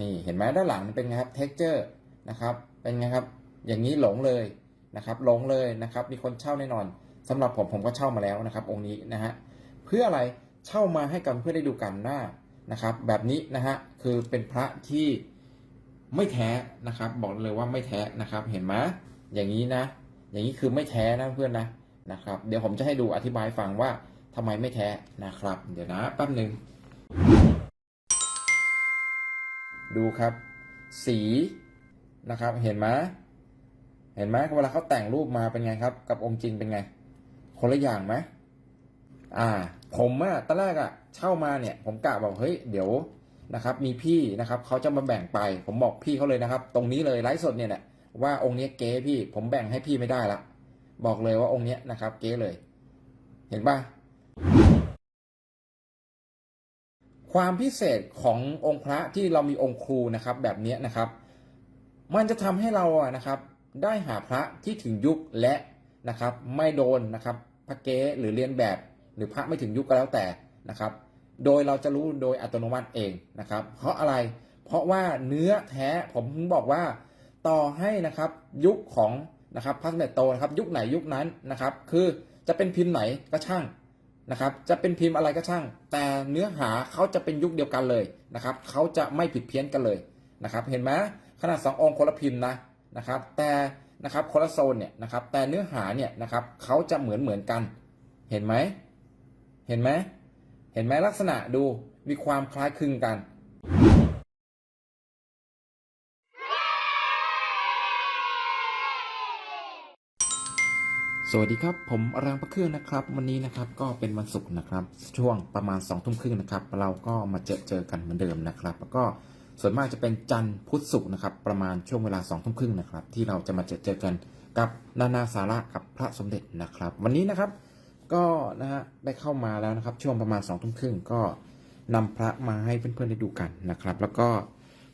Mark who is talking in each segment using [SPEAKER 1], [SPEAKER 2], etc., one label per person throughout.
[SPEAKER 1] นี่เห็นไหมด้านหลังเป็นไงครับ texture นะครับเป็นไงครับอย่างนี้หลงเลยนะครับหลงเลยนะครับมีคนเช่าแน่นอนสำหรับผมผมก็เช่ามาแล้วนะครับ องค์นี้นะฮะเพื่ออะไรเช่ามาให้กับเพื่อได้ดูกันหน้านะครับ แบบนี้นะฮะคือเป็นพระที่ไม่แท้นะครับ บอกเลยว่าไม่แท้นะครับ เห็นไหมอย่างนี้นะ อย่างนี้คือไม่แท้นะเพื่อนนะนะครับ เดี๋ยวผมจะให้ดูอธิบายฟังว่าทำไมไม่แท้นะครับ เดี๋ยวนะแป๊บหนึ่ง ดูครับ สีนะครับ เห็นไหมเห็นไหมเวลาเขาแต่งรูปมาเป็นไงครับ กับองค์จริงเป็นไง คนละอย่างไหมอ่า ผมอะตอนแรกอะเช่ามาเนี่ย ผมกะบอกเฮ้ยเดี๋ยวนะครับ มีพี่นะครับเขาจะมาแบ่งไป ผมบอกพี่เขาเลยนะครับ ตรงนี้เลยไลฟ์สดเนี่ยแหละว่าองค์นี้เก๊พี่ผมแบ่งให้พี่ไม่ได้ละบอกเลยว่าองค์นี้นะครับ เก๊เลย เห็นปะ ความพิเศษขององค์พระที่เรามีองค์ครูนะครับแบบนี้นะครับ มันจะทำให้เราอะนะครับ ได้หาพระที่ถึงยุคและนะครับ ไม่โดนนะครับพระเก๊หรือเรียนแบบ หรือพระไม่ถึงยุคก็แล้วแต่นะครับ โดยเราจะรู้โดยอัตโนมัติเองนะครับ เพราะอะไรเพราะว่าเนื้อแท้ผมถึงบอกว่าต่อให้นะครับยุคของนะครับพระสมเด็จโตนะครับ ยุคไหนยุคนั้นนะครับ คือจะเป็นพิมพ์ไหนก็ช่าง นะครับ จะเป็นพิมพ์อะไรก็ช่าง แต่เนื้อหาเขาจะเป็นยุคเดียวกันเลยนะครับเขาจะไม่ผิดเพี้ยนกันเลยนะครับ เห็นไหมขนาดสององค์คนละพิมพ์นะนะครับ แต่นะครับคนละโซนเนี่ยนะครับ แต่เนื้อหาเนี่ยนะครับเขาจะเหมือนเหมือนกัน เห็นไหมเห็นไหมเห็นไหมลักษณะดูมีความคล้ายคลึงกัน ส วัสดีครับ ผมอรังประเครื่องนะครับ วันนี้นะครับก็เป็นวันศุกร์นะครับ ช่วงประมาณ2องทุ่มครึ่งนะครับ เราก็มาเจอเจอกันเหมือนเดิมนะครับ แล้วก็ส่วนมากจะเป็นจันทร์พุธศุกร์นะครับ ประมาณช่วงเวลา2องทุ่มครึ่งนะครับ ที่เราจะมาเจอเจอกันกับนานาสาระกับพระสมเด็จนะครับ วันนี้นะครับก็นะฮะได้เข้ามาแล้วนะครับ ช่วงประมาณ2องทุ่มครึ่งก็นำพระมาให้เพื่อนๆได้ดูกันนะครับ แล้วก็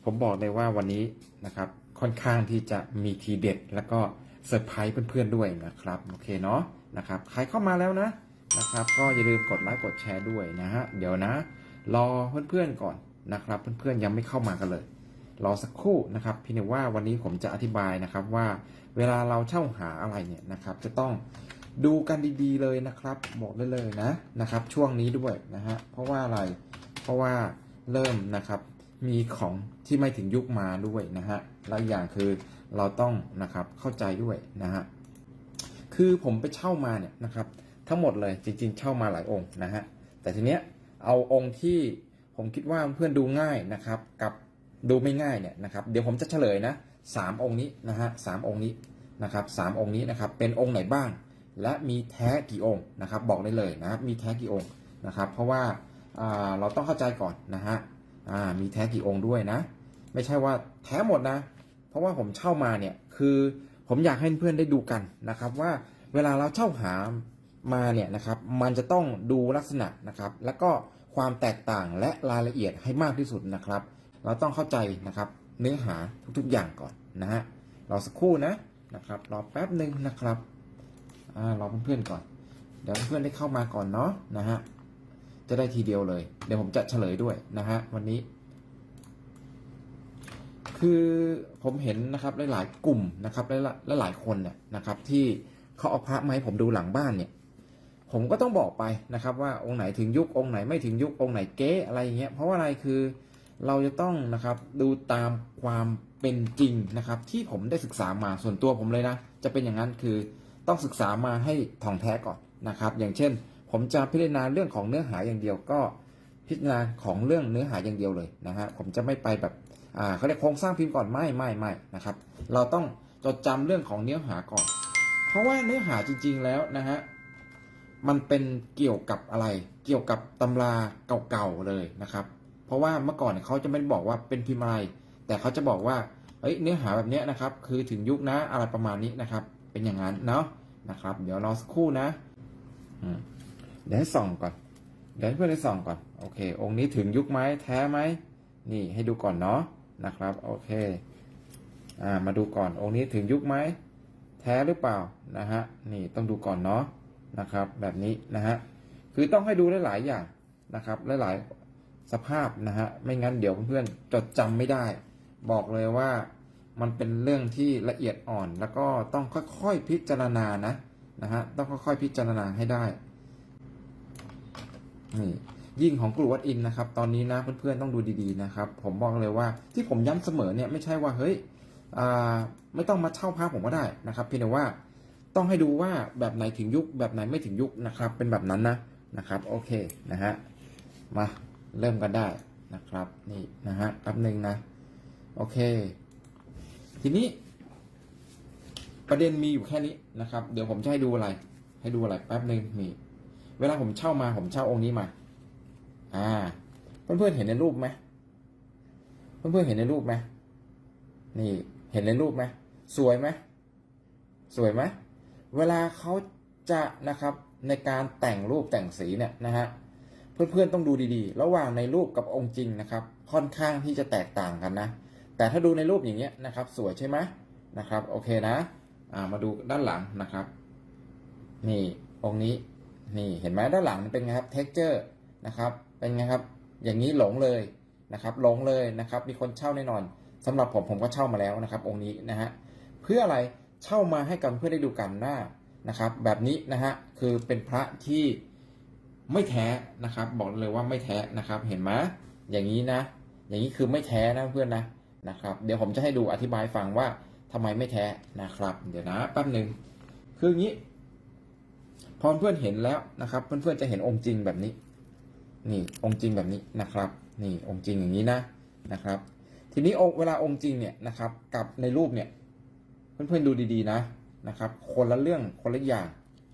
[SPEAKER 1] ผมบอกเลยว่าวันนี้นะครับค่อนข้างที่จะมีทีเด็ดแล้วก็ เซอร์ไพรส์เพื่อนๆด้วยนะครับโอเคเนาะนะครับใครเข้ามาแล้วนะนะครับ ก็อย่าลืมกดไลค์กดแชร์ด้วยนะฮะเดี๋ยวนะ รอเพื่อนๆก่อนนะครับ เพื่อนๆยังไม่เข้ามากันเลย รอสักครู่นะครับพี่นึกว่าวันนี้ผมจะอธิบายนะครับว่าเวลาเราเช่าหาอะไรเนี่ยนะครับ จะต้องดูกันดีๆเลยนะครับบอกได้เลยนะนะครับ ช่วงนี้ด้วยนะฮะเพราะว่าอะไรเพราะว่าเริ่มนะครับมีของที่ไม่ถึงยุคมาด้วยนะฮะและอย่างคือ เราต้องนะครับเข้าใจด้วยนะฮะคือผมไปเช่ามาเนี่ยนะครับ ทั้งหมดเลยจริง ๆ เช่ามาหลายองค์นะฮะแต่ทีเนี้ยเอาองค์ที่ผมคิดว่าเพื่อนดูง่ายนะครับ กับดูไม่ง่ายเนี่ยนะครับเดี๋ยวผมจะเฉลยนะสามองค์นี้นะฮะสามองค์นี้นะครับสามองค์นี้นะครับเป็นองค์ไหนบ้าง และมีแท้กี่องค์นะครับ บอกได้เลยนะครับมีแท้กี่องค์นะครับ เพราะว่าเราต้องเข้าใจก่อนนะฮะมีแท้กี่องค์ด้วยนะ ไม่ใช่ว่าแท้หมดนะ เพราะว่าผมเช่ามาเนี่ยคือผมอยากให้เพื่อนได้ดูกันนะครับ ว่าเวลาเราเช่าหามาเนี่ยนะครับ มันจะต้องดูลักษณะนะครับ แล้วก็ความแตกต่างและรายละเอียดให้มากที่สุดนะครับ เราต้องเข้าใจนะครับ เนื้อหาทุกๆอย่างก่อนนะฮะรอสักครู่นะนะครับรอแป๊บหนึ่งนะครับอ่ารอเพื่อนๆก่อน เดี๋ยวเพื่อนได้เข้ามาก่อนเนาะนะฮะจะได้ทีเดียวเลย เดี๋ยวผมจะเฉลยด้วยนะฮะวันนี้ คือผมเห็นนะครับหลายๆกลุ่มนะครับและหลายคนเนี่ยนะครับ ที่เขาเอาพระมาให้ผมดูหลังบ้านเนี่ย ผมก็ต้องบอกไปนะครับว่าองค์ไหนถึงยุคองค์ไหนไม่ถึงยุคองค์ไหนเก๊อะไรอย่างเงี้ยเพราะว่าอะไรคือเราจะต้องนะครับดูตามความเป็นจริงนะครับ ที่ผมได้ศึกษามาส่วนตัวผมเลยนะ จะเป็นอย่างนั้นคือต้องศึกษามาให้ท่องแท้ก่อนนะครับ อย่างเช่น ผมจะพิจารณาเรื่องของเนื้อหาอย่างเดียวก็พิจารณาของเรื่องเนื้อหาอย่างเดียวเลยนะฮะผมจะไม่ไปแบบ เขาเรียกโครงสร้างพิมพ์ก่อนไม่ไม่ไม่นะครับ เราต้องจดจำเรื่องของเนื้อหาก่อน เพราะว่าเนื้อหาจริง ๆแล้วนะฮะมันเป็นเกี่ยวกับอะไร เกี่ยวกับตำราเก่าๆเลยนะครับ เพราะว่าเมื่อก่อนเขาจะไม่บอกว่าเป็นพิมพ์อะไร แต่เขาจะบอกว่าเฮ้ยเนื้อหาแบบนี้นะครับ คือถึงยุคนะอะไรประมาณนี้นะครับ เป็นอย่างนั้นเนาะนะครับ เดี๋ยวรอสักครู่นะเดี๋ยวให้ส่องก่อนเดี๋ยวให้เพื่อนได้ส่องก่อนโอเค องค์นี้ถึงยุคไหมแท้ไหมนี่ให้ดูก่อนเนาะ นะครับโอเคอ่ามาดูก่อนองค์นี้ถึงยุคไหมแท้หรือเปล่านะฮะนี่ต้องดูก่อนเนาะนะครับ แบบนี้นะฮะคือต้องให้ดูหลายๆอย่างนะครับหลายๆสภาพนะฮะไม่งั้นเดี๋ยวเพื่อนๆจดจำไม่ได้ บอกเลยว่ามันเป็นเรื่องที่ละเอียดอ่อน แล้วก็ต้องค่อยๆพิจารณานะนะฮะต้องค่อยๆพิจารณาให้ได้นี่ ยิ่งของกลุ่วัดอินนะครับ ตอนนี้นะเพื่อนๆต้องดูดีๆนะครับ ผมบอกเลยว่าที่ผมย้ำเสมอเนี่ยไม่ใช่ว่าเฮ้ยไม่ต้องมาเช่าพระผมก็ได้นะครับเพียงแต่ว่าต้องให้ดูว่าแบบไหนถึงยุคแบบไหนไม่ถึงยุคนะครับ เป็นแบบนั้นนะนะครับ โอเคนะฮะมาเริ่มกันได้นะครับนี่นะฮะแป๊บหนึ่งนะ โอเค ทีนี้ ประเด็นมีอยู่แค่นี้นะครับ เดี๋ยวผมจะให้ดูอะไร ให้ดูอะไรแป๊บหนึ่งนี่เวลาผมเช่ามาผมเช่าองค์นี้มา อ่า เพื่อนๆเห็นในรูปไหมเพื่อนๆเห็นในรูปไหมนี่เห็นในรูปไหมสวยไหมสวยไหมเวลาเขาจะนะครับในการแต่งรูปแต่งสีเนี่ยนะฮะเพื่อนๆต้องดูดีๆ ระหว่างในรูปกับองค์จริงนะครับ ค่อนข้างที่จะแตกต่างกันนะ แต่ถ้าดูในรูปอย่างเงี้ยนะครับ สวยใช่ไหมนะครับ โอเคนะอ่ามาดูด้านหลังนะครับ นี่องค์นี้นี่เห็นไหมด้านหลังเป็นไงครับเท็กเจอร์นะครับ เป็นไงครับ อย่างนี้หลงเลยนะครับหลงเลยนะครับ มีคนเช่าแน่นอนสำหรับผมผมก็เช่ามาแล้วนะครับ องค์นี้นะฮะเพื่ออะไรเช่ามาให้กันเพื่อได้ดูกันหน้านะครับ แบบนี้นะฮะคือเป็นพระที่ไม่แท้นะครับ บอกเลยว่าไม่แท้นะครับ เห็นไหมอย่างนี้นะ อย่างนี้คือไม่แท้นะเพื่อนนะนะครับ เดี๋ยวผมจะให้ดูอธิบายฟังว่าทำไมไม่แท้นะครับ เดี๋ยวนะแป๊บหนึ่งคืออย่างนี้พอเพื่อนเห็นแล้วนะครับ เพื่อนๆจะเห็นองค์จริงแบบนี้ นี่องค์จริงแบบนี้นะครับ นี่องค์จริงอย่างนี้นะนะครับ ทีนี้เวลาองค์จริงเนี่ยนะครับ กับในรูปเนี่ยเพื่อนๆดูดีๆนะนะครับ คนละเรื่องคนละอย่าง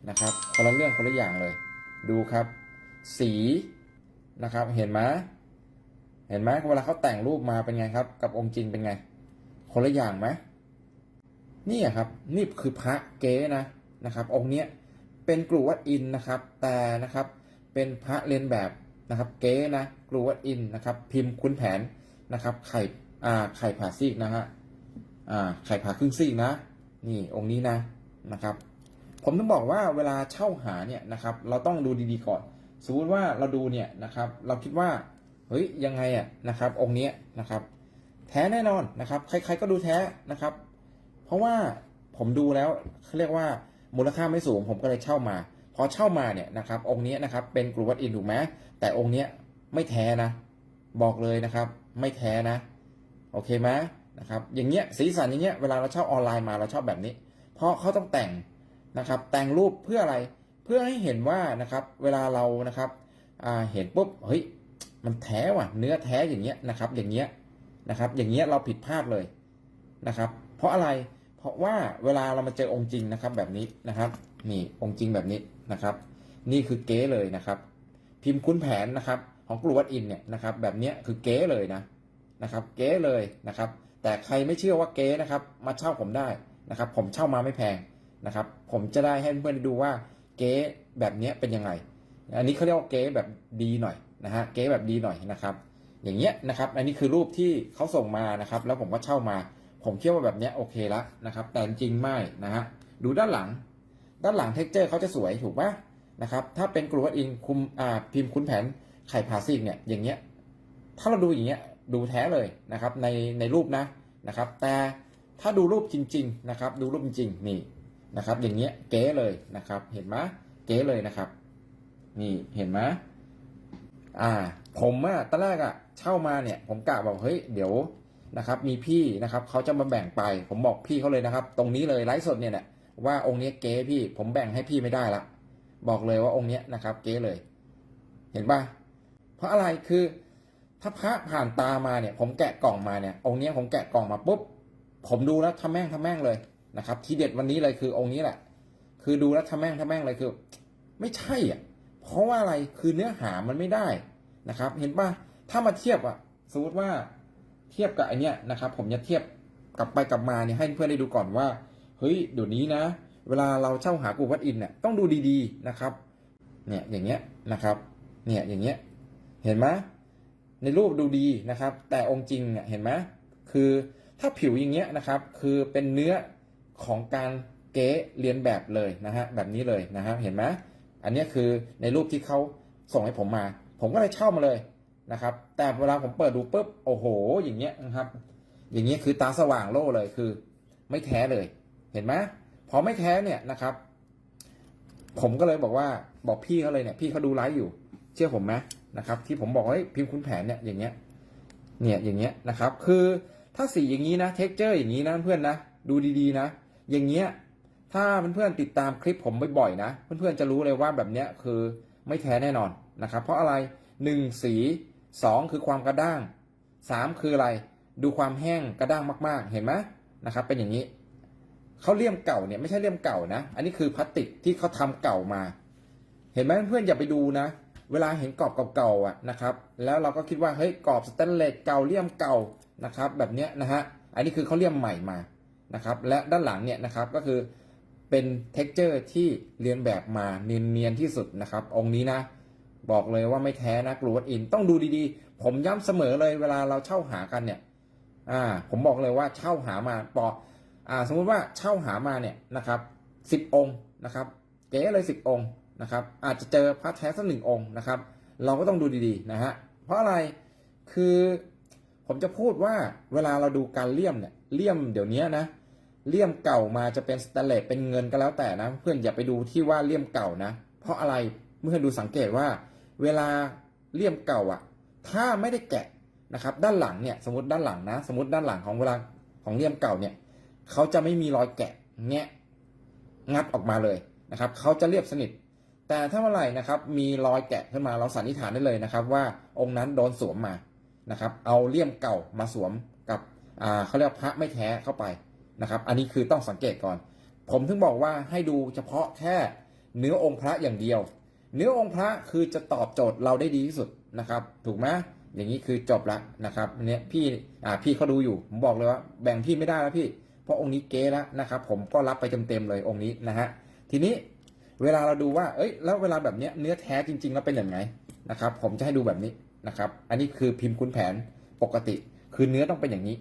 [SPEAKER 1] นะครับ คนละเรื่องคนละอย่างเลย ดูครับ สีนะครับเห็นไหมเห็นไหมเวลาเขาแต่งรูปมาเป็นไงครับ กับองค์จริงเป็นไง คนละอย่างไหมนี่ครับนี่คือพระเก๊นะนะครับ องค์เนี้ยเป็นกรุวัดอินนะครับ แต่นะครับเป็นพระเรียนแบบ นะครับ เก๊นะกรุวัดอินนะครับ พิมพ์คุณแผนนะครับ ไข่อ่าไข่ผ่าซีกนะฮะอ่าไข่ผ่าครึ่งซีกนะ นี่องค์นี้นะนะครับ ผมต้องบอกว่าเวลาเช่าหาเนี่ยนะครับ เราต้องดูดีๆก่อน สมมติว่าเราดูเนี่ยนะครับ เราคิดว่าเฮ้ยยังไงอะนะครับ องค์นี้นะครับ แท้แน่นอนนะครับ ใครๆก็ดูแท้นะครับ เพราะว่าผมดูแล้วเขาเรียกว่ามูลค่าไม่สูง ผมก็เลยเช่ามา อเช่ามาเนี่ยนะครับองค์นี้นะครับเป็นกรุวัดอินถูกไหมแต่องค์นี้ไม่แท้นะ บอกเลยนะครับ ไม่แท้นะ โอเคไหมนะครับอย่างเงี้ยสีสันอย่างเงี้ยเวลาเราเช่าออนไลน์มาเราชอบแบบนี้ เพราะเขาต้องแต่งนะครับแต่งรูปเพื่ออะไรเพื่อให้เห็นว่านะครับเวลาเรานะครับเห็นปุ๊บเฮ้ยมันแท้ว่ะ เนื้อแท้อย่างเงี้ยนะครับอย่างเงี้ยนะครับอย่างเงี้ยเราผิดพลาดเลยนะครับ เพราะอะไรเพราะว่าเวลาเรามาเจอองค์จริงนะครับแบบนี้นะครับ นี่องค์จริงแบบนี้นะครับ นี่คือเก๊เลยนะครับ พิมพ์คุ้นแผนนะครับ ของกลุ่วัดอินเนี่ยนะครับ แบบเนี้ยคือเก๊เลยนะนะครับ เก๊เลยนะครับ แต่ใครไม่เชื่อว่าเก๊นะครับ มาเช่าผมได้นะครับ ผมเช่ามาไม่แพงนะครับ ผมจะได้ให้เพื่อนดูว่าเก๊แบบเนี้ยเป็นยังไง อันนี้เขาเรียกว่าเก๊แบบดีหน่อยนะฮะเก๊แบบดีหน่อยนะครับ อย่างเงี้ยนะครับ อันนี้คือรูปที่เขาส่งมานะครับ แล้วผมก็เช่ามา ผมคิดว่าแบบเนี้ยโอเคละนะครับ แต่จริงไม่นะฮะดูด้านหลัง ด้านหลังเท็กเจอร์เขาจะสวยถูกปะนะครับ ถ้าเป็นกลุ่มอินคุมอ่าพิมพ์คุ้นแผนไข่พาซิกเนี่ยอย่างเงี้ย ถ้าเราดูอย่างเงี้ยดูแท้เลยนะครับในในรูปนะนะครับ แต่ถ้าดูรูปจริง ๆนะครับ ดูรูปจริงๆนี่นะครับ อย่างเงี้ยเก๋เลยนะครับ เห็นไหมเก๋เลยนะครับ นี่เห็นไหมอ่า ผมอะตอนแรกอะเช่ามาเนี่ย ผมกะบอกเฮ้ยเดี๋ยวนะครับ มีพี่นะครับเขาจะมาแบ่งไป ผมบอกพี่เขาเลยนะครับ ตรงนี้เลยไลฟ์สดเนี่ยแหละ ว่าองค์นี้เก๋พี่ผมแบ่งให้พี่ไม่ได้ละ บอกเลยว่าองค์นี้นะครับ เก๋เลย เห็นปะเพราะอะไรคือ ถ้าพระผ่านตามาเนี่ย ผมแกะกล่องมาเนี่ย องค์นี้ผมแกะกล่องมาปุ๊บผมดูแล้วทำแม่งทำแม่งเลยนะครับ ทีเด็ดวันนี้เลยคือองค์นี้แหละ คือดูแล้วทำแม่งทำแม่งเลยคือ ไม่ใช่อะ เพราะว่าอะไรคือเนื้อหามันไม่ได้นะครับ เห็นปะถ้ามาเทียบอะ สมมติว่าเทียบกับไอเนี้ยนะครับ ผมจะเทียบกลับไปกลับมาเนี่ยให้เพื่อนได้ดูก่อนว่า เฮ้ยเดี๋ยวนี้นะ เวลาเราเช่าหากูวัดอินเนี่ยต้องดูดีๆนะครับ เนี่ยอย่างเงี้ยนะครับ เนี่ยอย่างเงี้ยเห็นไหมในรูปดูดีนะครับ แต่องค์จริงเนี่ยเห็นไหมคือถ้าผิวอย่างเงี้ยนะครับ คือเป็นเนื้อของการเก๊เรียนแบบเลยนะฮะแบบนี้เลยนะฮะเห็นไหมอันเนี้ยคือในรูปที่เขาส่งให้ผมมา ผมก็เลยเช่ามาเลยนะครับ แต่เวลาผมเปิดดูปุ๊บโอ้โห อย่างเงี้ยนะครับ อย่างเงี้ยคือตาสว่างโล่เลยคือ ไม่แท้เลย เห็นไหมพอไม่แท้เนี่ยนะครับ ผมก็เลยบอกว่าบอกพี่เขาเลยเนี่ย พี่เขาดูไลฟ์อยู่ เชื่อผมไหมนะครับ ที่ผมบอกว่าเฮ้ยพิมพ์คุณแผนเนี่ยอย่างเงี้ย เนี่ยอย่างเงี้ยนะครับ คือถ้าสีอย่างนี้นะเท็กเจอร์อย่างนี้นะเพื่อนนะดูดีๆนะ อย่างเงี้ยถ้าเพื่อนๆติดตามคลิปผมบ่อยๆนะเพื่อนๆจะรู้เลยว่าแบบเนี้ยคือไม่แท้แน่นอนนะครับ เพราะอะไรหนึ่งสีสองคือความกระด้างสามคืออะไร ดูความแห้งกระด้างมาก ๆ เห็นไหมนะครับ เป็นอย่างนี้ เขาเลี่ยมเก่าเนี่ยไม่ใช่เลี่ยมเก่านะ อันนี้คือพลาสติกที่เขาทำเก่ามา เห็นไหมเพื่อนอย่าไปดูนะ เวลาเห็นกรอบเก่าๆอะนะครับ แล้วเราก็คิดว่าเฮ้ยกรอบสแตนเลสเก่าเลี่ยมเก่านะครับ แบบเนี้ยนะฮะ อันนี้คือเขาเลี่ยมใหม่มานะครับ และด้านหลังเนี่ยนะครับก็คือเป็นเท็กเจอร์ที่เรียนแบบมาเนียนๆที่สุดนะครับ องค์นี้นะ บอกเลยว่าไม่แท้นะกรูวัดอินต้องดูดีๆ ผมย้ำเสมอเลยเวลาเราเช่าหากันเนี่ย อ่า ผมบอกเลยว่าเช่าหามาปอ อ่าสมมุติว่าเช่าหามาเนี่ยนะครับสิบองค์นะครับเก๋เลยสิบองค์นะครับอาจจะเจอพระแท้สักหนึ่งองค์นะครับ เราก็ต้องดูดีๆนะฮะเพราะอะไรคือผมจะพูดว่าเวลาเราดูการเลี่ยมเนี่ยเลี่ยมเดี๋ยวนี้นะเลี่ยมเก่ามาจะเป็นสแตนเลสเป็นเงินก็แล้วแต่นะ เพื่อนอย่าไปดูที่ว่าเลี่ยมเก่านะ เพราะอะไรเมื่อดูสังเกตว่า เวลาเลี่ยมเก่าอะถ้าไม่ได้แกะนะครับ ด้านหลังเนี่ยสมมติด้านหลังนะ สมมติด้านหลังของเวลาของเลี่ยมเก่าเนี่ย เขาจะไม่มีรอยแกะแงะงัดออกมาเลยนะครับเขาจะเรียบสนิท แต่ถ้าเมื่อไหร่นะครับมีรอยแกะขึ้นมาเราสันนิษฐานได้เลยนะครับ ว่าองค์นั้นโดนสวมมานะครับ เอาเลี่ยมเก่ามาสวมกับเขาเรียกพระไม่แท้เข้าไปนะครับ อันนี้คือต้องสังเกตก่อน ผมถึงบอกว่าให้ดูเฉพาะแค่เนื้อองค์พระอย่างเดียว เนื้อองค์พระคือจะตอบโจทย์เราได้ดีที่สุดนะครับ ถูกไหมอย่างนี้คือจบละนะครับนเนี้ยพี่อ่าพี่เขาดูอยู่ผมบอกเลยว่าแบ่งพี่ไม่ได้แล้วพี่ ราะองค์นี้เก๊แล้วนะครับผมก็รับไปเต็มๆเลยองค์นี้นะฮะทีนี้เวลาเราดูว่า เอ้ย แล้วเวลาแบบเนี้ยเนื้อแท้จริงๆแล้วเป็นอย่างไงนะครับ ผมจะให้ดูแบบนี้นะครับ อันนี้คือพิมพ์คุณแผนปกติ คือเนื้อต้องเป็นอย่างนี้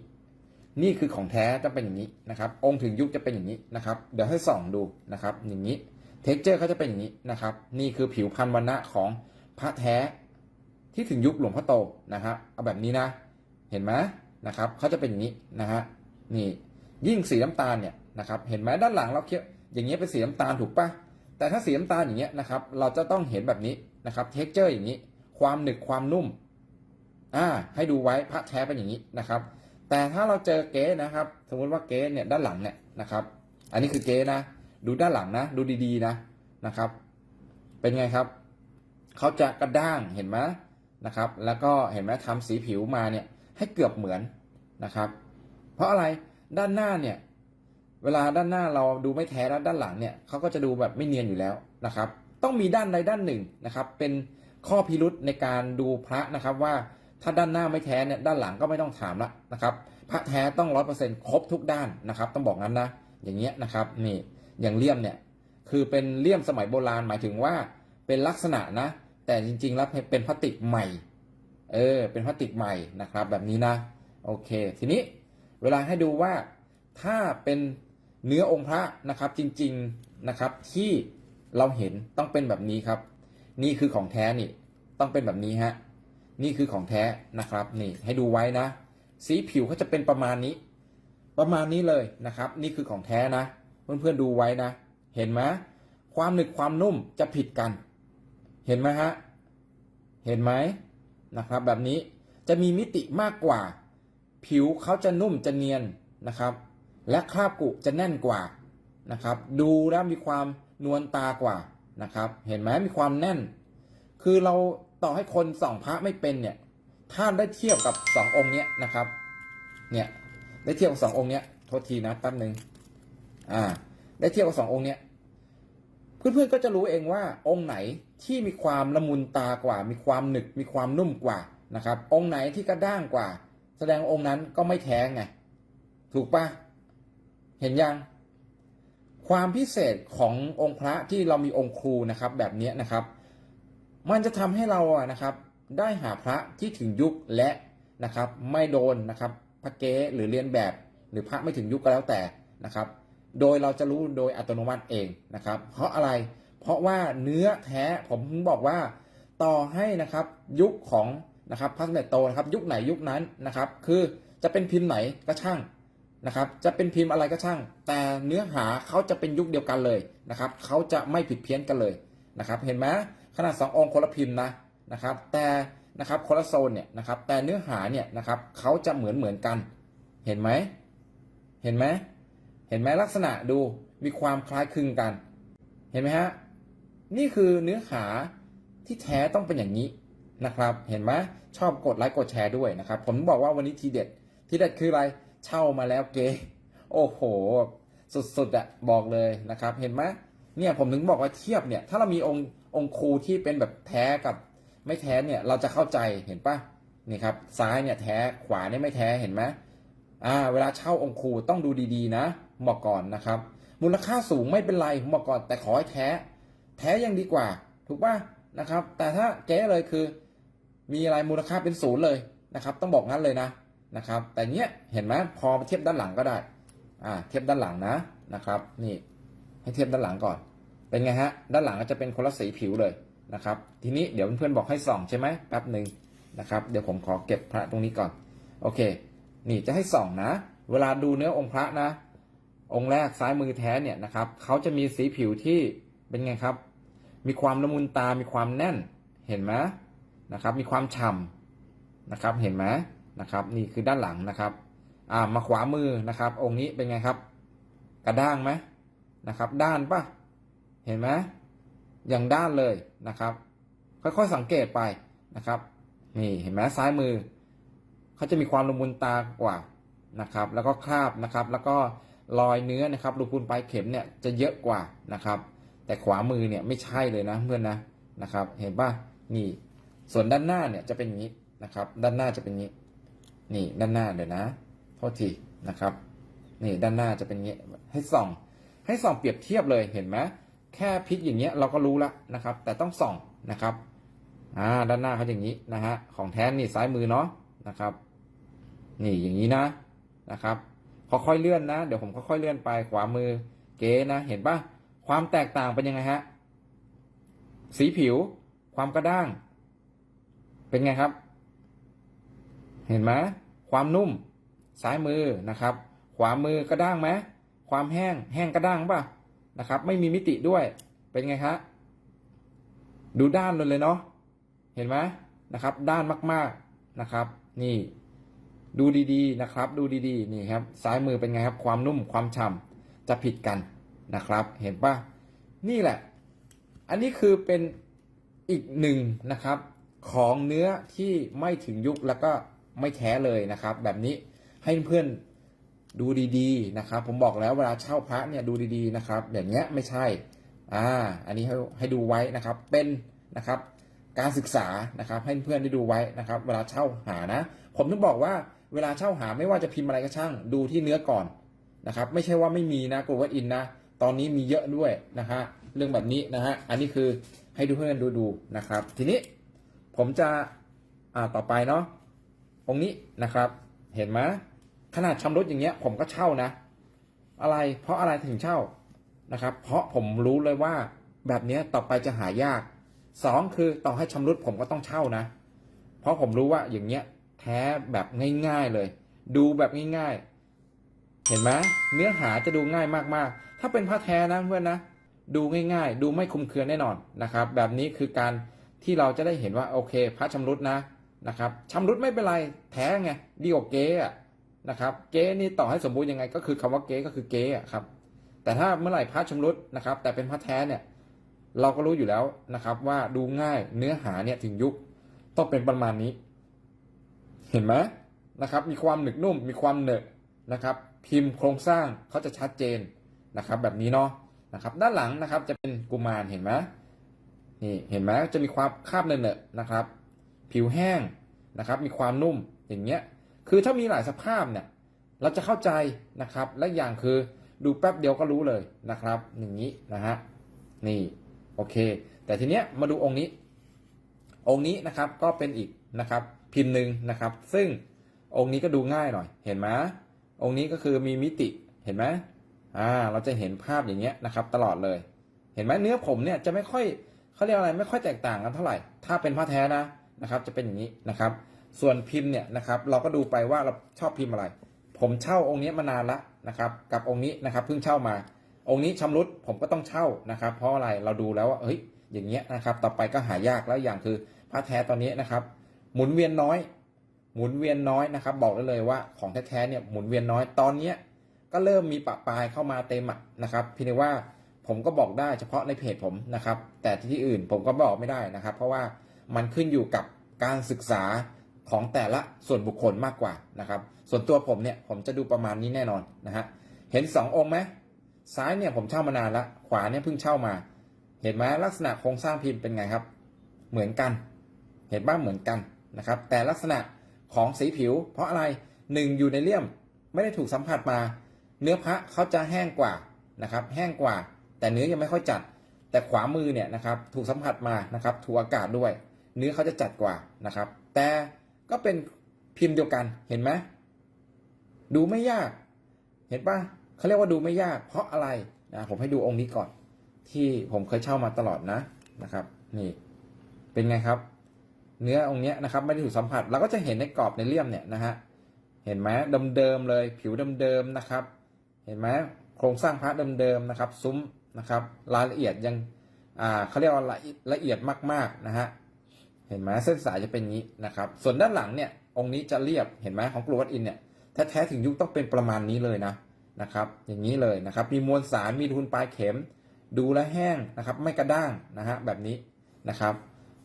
[SPEAKER 1] นี่คือของแท้จะเป็นอย่างนี้นะครับ องค์ถึงยุคจะเป็นอย่างนี้นะครับ เดี๋ยวให้ส่องดูนะครับ อย่างนี้ เท็กเจอร์เขาจะเป็นอย่างนี้นะครับ นี่คือผิวพันธุ์วันณะของพระแท้ที่ถึงยุคหลวงพ่อโตนะครับ เอาแบบนี้นะ เห็นไหมนะครับเขาจะเป็นอย่างนี้นะฮะ นี่ ยิ่งสีน้ำตาลเนี่ยนะครับเห็นไหมด้านหลังเราเคี้ยวอย่างเงี้ยเป็นสีน้ำตาลถูกปะแต่ถ้าสีน้ำตาลอย่างเงี้ยนะครับเราจะต้องเห็นแบบนี้นะครับเท็กเจอร์อย่างนี้ ความหนึบความนุ่มอ่าให้ดูไว้พระแท้เป็นอย่างนี้นะครับ แต่ถ้าเราเจอเก๊นะครับ สมมุติว่าเก๊เนี่ยด้านหลังเนี่ยนะครับ อันนี้คือเก๊นะดูด้านหลังนะ ดูดีๆนะนะครับ เป็นไงครับเขาจะกระด้างเห็นไหมนะครับ แล้วก็เห็นไหมทำสีผิวมาเนี่ยให้เกือบเหมือนนะครับ เพราะอะไร ด้านหน้าเนี่ย เวลาด้านหน้าเราดูไม่แท้แล้วด้านหลังเนี่ยเขาก็จะดูแบบไม่เนียนอยู่แล้วนะครับ ต้องมีด้านใดด้านหนึ่งนะครับ เป็นข้อพิรุษในการดูพระนะครับว่าถ้าด้านหน้าไม่แท้เนี่ยด้านหลังก็ไม่ต้องถามละนะครับ พระแท้ต้องร้อยเปอร์เซ็นต์ครบทุกด้านนะครับ ต้องบอกงั้นนะอย่างเงี้ยนะครับนี่อย่างเลี่ยมเนี่ยคือเป็นเลี่ยมสมัยโบราณหมายถึงว่าเป็นลักษณะนะ แต่จริงๆแล้วเป็นพลาสติกใหม่ เออ เป็นพลาสติกใหม่นะครับ แบบนี้นะ โอเค ทีนี้ เวลาให้ดูว่าถ้าเป็นเนื้อองค์พระนะครับจริงๆนะครับที่เราเห็นต้องเป็นแบบนี้ครับ นี่คือของแท้นี่ต้องเป็นแบบนี้ฮะนี่คือของแท้นะครับนี่ให้ดูไว้นะ สีผิวเขาจะเป็นประมาณนี้ ประมาณนี้เลยนะครับ นี่คือของแท้นะ เพื่อนๆดูไว้นะ เห็นไหมความหนึบความนุ่มจะผิดกัน เห็นไหมฮะเห็นไหมนะครับ แบบนี้จะมีมิติมากกว่า ผิวเขาจะนุ่มจะเนียนนะครับ และคราบกุจะแน่นกว่านะครับ ดูแล้วมีความนวลตากว่านะครับ เห็นไหมมีความแน่น คือเราต่อให้คนส่องพระไม่เป็นเนี่ยถ้าได้เทียบกับสององค์เนี้ยนะครับ เนี่ยได้เทียบกับสององค์เนี้ยโทษทีนะแป๊บหนึ่งอ่า ได้เทียบกับสององค์เนี้ยเพื่อนๆก็จะรู้เองว่าองค์ไหนที่มีความละมุนตากว่า มีความหนึบมีความนุ่มกว่านะครับ องค์ไหนที่กระด้างกว่า แสดงองค์นั้นก็ไม่แท้งไงถูกปะเห็นยัง ความพิเศษขององค์พระที่เรามีองค์ครูนะครับ แบบนี้นะครับ มันจะทำให้เราอะนะครับ ได้หาพระที่ถึงยุคและนะครับ ไม่โดนนะครับพระเก๊หรือเรียนแบบ หรือพระไม่ถึงยุคก็แล้วแต่นะครับ โดยเราจะรู้โดยอัตโนมัติเองนะครับ เพราะอะไรเพราะว่าเนื้อแท้ผมบอกว่าต่อให้นะครับ ยุคของ นะครับพระสเด็จโตนะครับยุคไหนยุคนั้นนะครับคือจะเป็นพิมพ์ไหนก็ช่างนะครับจะเป็นพิมพ์อะไรก็ช่าง แต่เนื้อหาเขาจะเป็นยุคเดียวกันเลยนะครับเขาจะไม่ผิดเพี้ยนกันเลยนะครับเห็นไหมขนาดสององค์คนละพิมพ์นะนะครับแต่นะครับคนละโซนเนี่ยนะครับแต่เนื้อหาเนี่ยนะครับเขาจะเหมือนเหมือนกัน เห็นไหมเห็นไหมเห็นไหมลักษณะดูมีความคล้ายคลึงกัน เห็นไหมฮะนี่คือเนื้อหาที่แท้ต้องเป็นอย่างนี้ นะครับ เห็นไหมชอบกดไลค์กดแชร์ด้วยนะครับ ผมบอกว่าวันนี้ทีเด็ด ทีเด็ดคืออะไร เช่ามาแล้วเกโอ้โห สุดๆอะบอกเลยนะครับ เห็นไหมเนี่ยผมถึงบอกว่าเทียบเนี่ย ถ้าเรามีองค์องครูที่เป็นแบบแท้กับไม่แท้เนี่ยเราจะเข้าใจเห็นปะนี่ครับซ้ายเนี่ยแท้ขวาเนี่ยไม่แท้เห็นไหมอ่า เวลาเช่าองค์ครูต้องดูดีๆ นะบอกก่อนนะครับ มูลค่าสูงไม่เป็นไรบอกก่อนแต่ขอให้แท้ แท้ยังดีกว่า ถูกป่ะนะครับ แต่ถ้าเก๊เลยคือ มีอะไรมูลค่าเป็นศูนย์เลยนะครับ ต้องบอกงั้นเลยนะนะครับ แต่เนี้ยเห็นไหมพอมาเทียบด้านหลังก็ได้อ่าเทียบด้านหลังนะนะครับ นี่ให้เทียบด้านหลังก่อน เป็นไงฮะด้านหลังก็จะเป็นคนละสีผิวเลยนะครับ ทีนี้เดี๋ยวเพื่อนๆบอกให้ส่องใช่ไหมแป๊บหนึ่งนะครับ เดี๋ยวผมขอเก็บพระตรงนี้ก่อน โอเค นี่จะให้ส่องนะ เวลาดูเนื้อองค์พระนะ องค์แรกซ้ายมือแท้เนี่ยนะครับเขาจะมีสีผิวที่เป็นไงครับ มีความละมุนตา มีความแน่น เห็นไหม นะครับ มีความฉ่ำนะครับ เห็นไหมนะครับ นี่คือด้านหลังนะครับ อ่า มาขวามือนะครับ องค์นี้เป็นไงครับ กระด้างไหมนะครับ ด้านปะเห็นไหมอย่างด้านเลยนะครับ ค่อยๆสังเกตไปนะครับ นี่เห็นไหมซ้ายมือเขาจะมีความละมุนตากว่านะครับ แล้วก็คราบนะครับ แล้วก็รอยเนื้อนะครับรูพุนปลายเข็มเนี่ยจะเยอะกว่านะครับ แต่ขวามือเนี่ยไม่ใช่เลยนะเพื่อนนะนะครับ เห็นป่ะนี่ ส่วนด้านหน้าเนี่ยจะเป็นอย่างนี้นะครับ ด้านหน้าจะเป็นอย่างนี้ นี่ด้านหน้าเดี๋ยวนะโทษทีนะครับ นี่ด้านหน้าจะเป็นอย่างนี้ให้ส่อง ให้ส่องเปรียบเทียบเลยเห็นไหมแค่พลิกอย่างเงี้ยเราก็รู้แล้วนะครับ แต่ต้องส่องนะครับอ่าด้านหน้าเขาอย่างนี้นะฮะของแท้นี่ซ้ายมือเนาะนะครับ นี่อย่างนี้นะนะครับค่อยๆเลื่อนนะ เดี๋ยวผมค่อยๆเลื่อนไปขวามือเก๋นะ เห็นปะความแตกต่างเป็นยังไงฮะสีผิว ความกระด้าง เป็นไงครับ เห็นไหมความนุ่มซ้ายมือนะครับ ขวามือกระด้างไหมความแห้งแห้งกระด้างป่ะนะครับ ไม่มีมิติด้วยเป็นไงครับดูด้านเลยเลยเนาะเห็นไหมนะครับ ด้านมากๆนะครับ นี่ ดูดีๆนะครับ ดูดีๆนี่ครับซ้ายมือเป็นไงครับ ความนุ่มความฉ่ำจะผิดกันนะครับ เห็นป่ะนี่แหละ อันนี้คือเป็นอีกหนึ่งนะครับ ของเนื้อที่ไม่ถึงยุคแล้วก็ไม่แท้เลยนะครับ แบบนี้ให้เพื่อนดูดีๆนะครับ ผมบอกแล้วเวลาเช่าพระเนี่ยดูดีๆนะครับ อย่างเงี้ยไม่ใช่อ่าอันนี้ให้ให้ดูไว้นะครับเป็นนะครับการศึกษานะครับให้เพื่อนได้ดูไว้นะครับ เวลาเช่าหานะ ผมถึงบอกว่าเวลาเช่าหาไม่ว่าจะพิมพ์อะไรก็ช่าง ดูที่เนื้อก่อนนะครับ ไม่ใช่ว่าไม่มีนะกลัวว่าอินนะ ตอนนี้มีเยอะด้วยนะฮะเรื่องแบบนี้นะฮะอันนี้คือให้ดูเพื่อนดูดูนะครับ ทีนี้ ผมจะอ่าต่อไปเนาะองนี้นะครับเห็นไหมขนาดชำรุดอย่างเงี้ย ผมก็เช่านะ อะไรเพราะอะไรถึงเช่านะครับ เพราะผมรู้เลยว่าแบบเนี้ยต่อไปจะหายากสองคือต่อให้ชำรุดผมก็ต้องเช่านะ เพราะผมรู้ว่าอย่างเงี้ยแท้แบบง่าย ๆเลย ดูแบบง่ายๆ เห็นไหมเนื้อหาจะดูง่ายมากๆ ถ้าเป็นผ้าแท้นะเพื่อนนะดูง่าย ๆ ดูไม่คุมเครือแน่นอนนะครับ แบบนี้คือการ ที่เราจะได้เห็นว่าโอเคพระชำรุดนะนะครับชำรุดไม่เป็นไรแท้ไงดีกว่าเก๊อะนะครับ เก๊นี่ต่อให้สมบูรณ์ยังไงก็คือคำว่าเก๊ก็คือเก๊ะครับ แต่ถ้าเมื่อไหร่พระชำรุดนะครับ แต่เป็นพระแท้เนี่ยเราก็รู้อยู่แล้วนะครับ ว่าดูง่ายเนื้อหาเนี่ยถึงยุคต้องเป็นประมาณนี้ เห็นไหมนะครับ มีความหนึบนุ่มมีความเหนอะนะครับ พิมพ์โครงสร้างเขาจะชัดเจนนะครับ แบบนี้เนาะนะครับ ด้านหลังนะครับจะเป็นกุมารเห็นไหม นี่เห็นไหมจะมีความคาบเนอะๆนะครับ ผิวแห้งนะครับ มีความนุ่มอย่างเงี้ยคือถ้ามีหลายสภาพเนี่ยเราจะเข้าใจนะครับ และอย่างคือดูแป๊บเดียวก็รู้เลยนะครับอย่างนี้นะฮะนี่โอเค แต่ทีเนี้ยมาดูองค์นี้ องค์นี้นะครับก็เป็นอีกนะครับ พิมพ์หนึ่งนะครับ ซึ่งองค์นี้ก็ดูง่ายหน่อย เห็นไหมองค์นี้ก็คือมีมิติเห็นไหมอ่าเราจะเห็นภาพอย่างเงี้ยนะครับ ตลอดเลย เห็นไหมเนื้อผมเนี่ยจะไม่ค่อย เขาเรียกอะไรไม่ค่อยแตกต่างกันเท่าไหร่ ถ้าเป็นผ้าแท้นะนะครับ จะเป็นอย่างนี้นะครับ ส่วนพิมพ์เนี่ยนะครับ เราก็ดูไปว่าเราชอบพิมพ์อะไร ผมเช่าองค์นี้มานานละนะครับ กับองค์นี้นะครับเพิ่งเช่ามา องค์นี้ชำรุดผมก็ต้องเช่านะครับ เพราะอะไรเราดูแล้วว่าเฮ้ยอย่างเงี้ยนะครับ ต่อไปก็หายากแล้วอย่างคือพระแท้ตอนนี้นะครับ หมุนเวียนน้อย หมุนเวียนน้อยนะครับ บอกได้เลยว่าของแท้ๆเนี่ยหมุนเวียนน้อยตอนเนี้ยก็เริ่มมีปะปายเข้ามาเต็มนะครับพียงแต่ว่า ผมก็บอกได้เฉพาะในเพจผมนะครับ แต่ที่อื่นผมก็บอกไม่ได้นะครับ เพราะว่ามันขึ้นอยู่กับการศึกษาของแต่ละส่วนบุคคลมากกว่านะครับ ส่วนตัวผมเนี่ยผมจะดูประมาณนี้แน่นอนนะฮะเห็นสององค์ไหมซ้ายเนี่ยผมเช่ามานานละขวาเนี่ยเพิ่งเช่ามา เห็นไหมลักษณะโครงสร้างพิมพ์เป็นไงครับ เหมือนกัน เห็นบ้างเหมือนกันนะครับ แต่ลักษณะของสีผิว เพราะอะไรหนึ่งอยู่ในเลี่ยมไม่ได้ถูกสัมผัสมา เนื้อพระเขาจะแห้งกว่านะครับ แห้งกว่า แต่เนื้อยังไม่ค่อยจัด แต่ขวามือเนี่ยนะครับถูกสัมผัสมานะครับถูกอากาศด้วย เนื้อเขาจะจัดกว่านะครับ แต่ก็เป็นพิมพ์เดียวกันเห็นไหมดูไม่ยาก เห็นปะเขาเรียกว่าดูไม่ยาก เพราะอะไรนะผมให้ดูองค์นี้ก่อน ที่ผมเคยเช่ามาตลอดนะนะครับ นี่เป็นไงครับ เนื้อองค์นี้นะครับไม่ได้ถูกสัมผัสเราก็จะเห็นในกรอบในเลี่ยมเนี่ยนะฮะเห็นไหมเดิมๆเลย ผิวเดิมๆนะครับ เห็นไหมโครงสร้างพระเดิมๆนะครับ ซุ้ม นะครับรายละเอียดยังอ่าเขาเรียกว่าละละเอียดมากๆนะฮะเห็นไหมเส้นสายจะเป็นนี้นะครับ ส่วนด้านหลังเนี่ยองค์นี้จะเรียบเห็นไหมของกรูวัดอินเนี่ยแท้ๆถึงยุคต้องเป็นประมาณนี้เลยนะนะครับ อย่างนี้เลยนะครับ มีมวลสารมีทุนปลายเข็ม ดูแลแห้งนะครับ ไม่กระด้างนะฮะแบบนี้นะครับ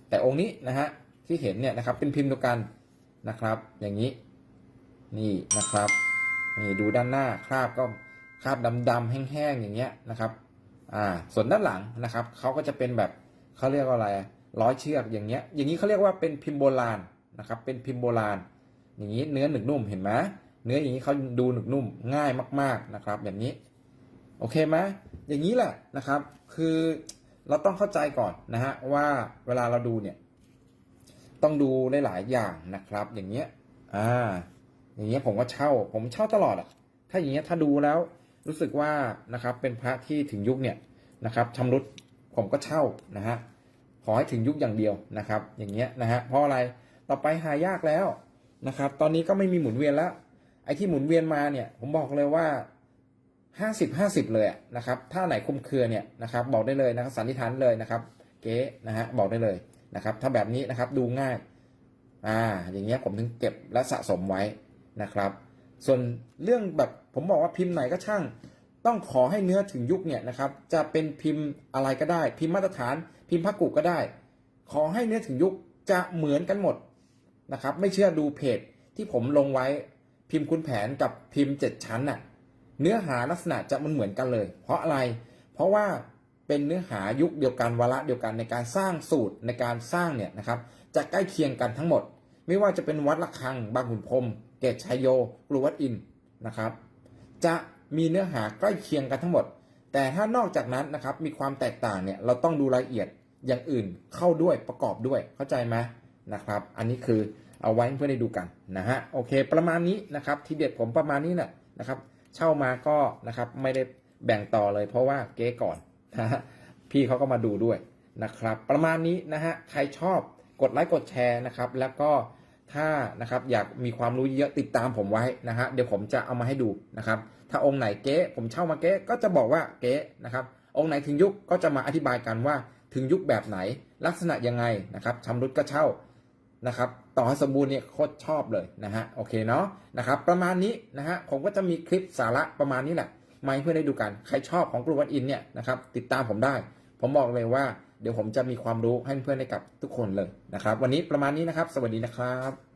[SPEAKER 1] แต่องค์นี้นะฮะที่เห็นเนี่ยนะครับเป็นพิมพ์เดียวกันนะครับ อย่างนี้นี่นะครับนี่ดูด้านหน้าคราบก็คราบดำๆแห้งๆอย่างเงี้ยนะครับ อ่า ส่วนด้านหลังนะครับเขาก็จะเป็นแบบเขาเรียกว่าอะไรร้อยเชือกอย่างเงี้ย อย่างนี้เขาเรียกว่าเป็นพิมพ์โบราณนะครับ เป็นพิมพ์โบราณ อย่างนี้เนื้อหนึบนุ่มเห็นไหมเนื้ออย่างนี้เขาดูหนึบนุ่มง่ายมากๆนะครับ แบบนี้ โอเคไหมอย่างนี้แหละนะครับ คือเราต้องเข้าใจก่อนนะฮะว่าเวลาเราดูเนี่ย ต้องดูหลายๆอย่างนะครับ อย่างเงี้ย อ่า อย่างเงี้ยผมก็เช่า ผมเช่าตลอดอะถ้าอย่างเงี้ยถ้าดูแล้ว รู้สึกว่านะครับเป็นพระที่ถึงยุคเนี่ยนะครับชำรุดผมก็เช่านะฮะขอให้ถึงยุคอย่างเดียวนะครับ อย่างเงี้ยนะฮะเพราะอะไรต่อไปหายากแล้วนะครับ ตอนนี้ก็ไม่มีหมุนเวียนแล้ว ไอ้ที่หมุนเวียนมาเนี่ย ผมบอกเลยว่าห้าสิบห้าสิบเลยนะครับ ถ้าไหนคลุมเครือเนี่ยนะครับ บอกได้เลยนะครับสันนิษฐานเลยนะครับ เก๊นะฮะบอกได้เลยนะครับ ถ้าแบบนี้นะครับดูง่าย อ่า อย่างเงี้ยผมถึงเก็บและสะสมไว้นะครับ ส่วนเรื่องแบบผมบอกว่าพิมพ์ไหนก็ช่าง ต้องขอให้เนื้อถึงยุคเนี่ยนะครับ จะเป็นพิมพ์อะไรก็ได้ พิมพ์มาตรฐาน พิมพ์พักกุก็ได้ ขอให้เนื้อถึงยุคจะเหมือนกันหมดนะครับ ไม่เชื่อดูเพจที่ผมลงไว้พิมพ์คุณแผนกับพิมพ์เจ็ดชั้นน่ะ เนื้อหาลักษณะจะมันเหมือนกันเลย เพราะอะไร เพราะว่าเป็นเนื้อหายุคเดียวกันวาระเดียวกันในการสร้างสูตรในการสร้างเนี่ยนะครับ จะใกล้เคียงกันทั้งหมด ไม่ว่าจะเป็นวัดระฆังบางขุนพรม เกตชัยโยกรุวัดอินนะครับ จะมีเนื้อหาใกล้เคียงกันทั้งหมด แต่ถ้านอกจากนั้นนะครับมีความแตกต่างเนี่ยเราต้องดูรายละเอียดอย่างอื่นเข้าด้วยประกอบด้วยเข้าใจไหมนะครับ อันนี้คือเอาไว้เพื่อได้ดูกันนะฮะโอเค ประมาณนี้นะครับ ทีเด็ดผมประมาณนี้แหละนะครับ เช่ามาก็นะครับไม่ได้แบ่งต่อเลย เพราะว่าเก๊ก่อนนะฮะพี่เขาก็มาดูด้วยนะครับ ประมาณนี้นะฮะใครชอบกดไลค์กดแชร์นะครับ แล้วก็ ถ้านะครับอยากมีความรู้เยอะติดตามผมไว้นะฮะเดี๋ยวผมจะเอามาให้ดูนะครับ ถ้าองค์ไหนเก๊ผมเช่ามาเก๊ก็จะบอกว่าเก๊นะครับองค์ไหนถึงยุคก็จะมาอธิบายกันว่าถึงยุคแบบไหนลักษณะยังไงนะครับชำรุดก็เช่านะครับต่อให้สมบูรณ์เนี่ยโคตรชอบเลยนะฮะโอเคเนาะนะครับประมาณนี้นะฮะผมก็จะมีคลิปสาระประมาณนี้แหละมาให้เพื่อนได้ดูกัน ใครชอบของกลุ่มวัดอินเนี่ยนะครับติดตามผมได้ ผมบอกเลยว่า เดี๋ยวผมจะมีความรู้ให้เพื่อนได้กับทุกคนเลยนะครับ วันนี้ประมาณนี้นะครับ สวัสดีนะครับ